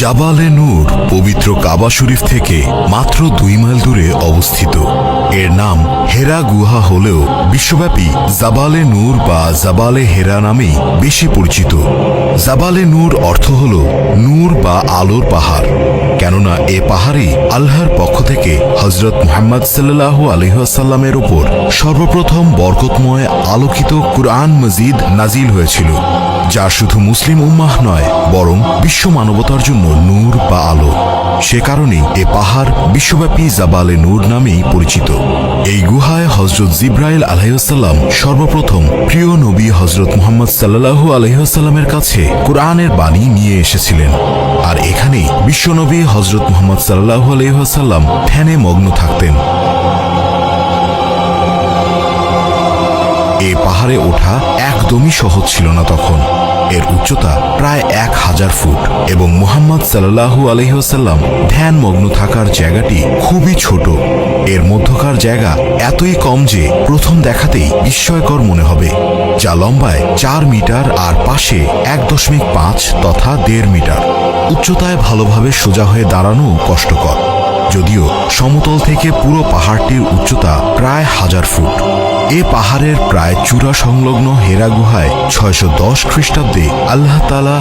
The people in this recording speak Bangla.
জাবালে নূর পবিত্র কাবা শরীফ থেকে মাত্র দুই মাইল দূরে অবস্থিত। এর নাম হেরা গুহা হলেও বিশ্বব্যাপী জাবালে নূর বা জাবালে হেরা নামেই বেশি পরিচিত। জাবালে নূর অর্থ হল নূর বা আলোর পাহাড়। কেননা এ পাহাড়েই আল্লাহর পক্ষ থেকে হজরত মোহাম্মদ সাল্লাহ আলহাসাল্লামের ওপর সর্বপ্রথম বরকতময় আলোকিত কুরআন মজিদ নাজিল হয়েছিল। যা শুধু মুসলিম উম্মাহ নয়, বরং বিশ্ব মানবতার জন্য নূর বা আলো। সে কারণেই এ পাহাড় বিশ্বব্যাপী জাবালে নূর নামেই পরিচিত। এই গুহায় হজরত জিব্রাইল আলহাসাল্লাম সর্বপ্রথম প্রিয় নবী হজরত মোহাম্মদ সাল্লাহু আলহাসাল্লামের কাছে কোরআনের বাণী নিয়ে এসেছিলেন। আর এখানেই বিশ্বনবী হজরত মোহাম্মদ সাল্লাহু আলহাসাল্লাম ধ্যানে মগ্ন থাকতেন। এ পাহাড়ে ওঠা একদমই সহজ ছিল না তখন। এর উচ্চতা প্রায় এক হাজার ফুট এবং মোহাম্মদ সাল্লাহু আলহিহাসাল্লাম ধ্যানমগ্ন থাকার জায়গাটি খুবই ছোট। এর মধ্যকার জায়গা এতই কম যে প্রথম দেখাতেই বিস্ময়কর মনে হবে, যা লম্বায় চার মিটার আর পাশে এক দশমিক পাঁচ তথা দেড় মিটার। উচ্চতায় ভালোভাবে সোজা হয়ে দাঁড়ানো কষ্টকর। যদিও সমতল থেকে পুরো পাহাড়টির উচ্চতা প্রায় হাজার ফুট। এ পাহাড়ের প্রায় চূড়া সংলগ্ন হেরা গুহায় ছয়শো দশ খ্রিস্টাব্দে আল্লাহ তালা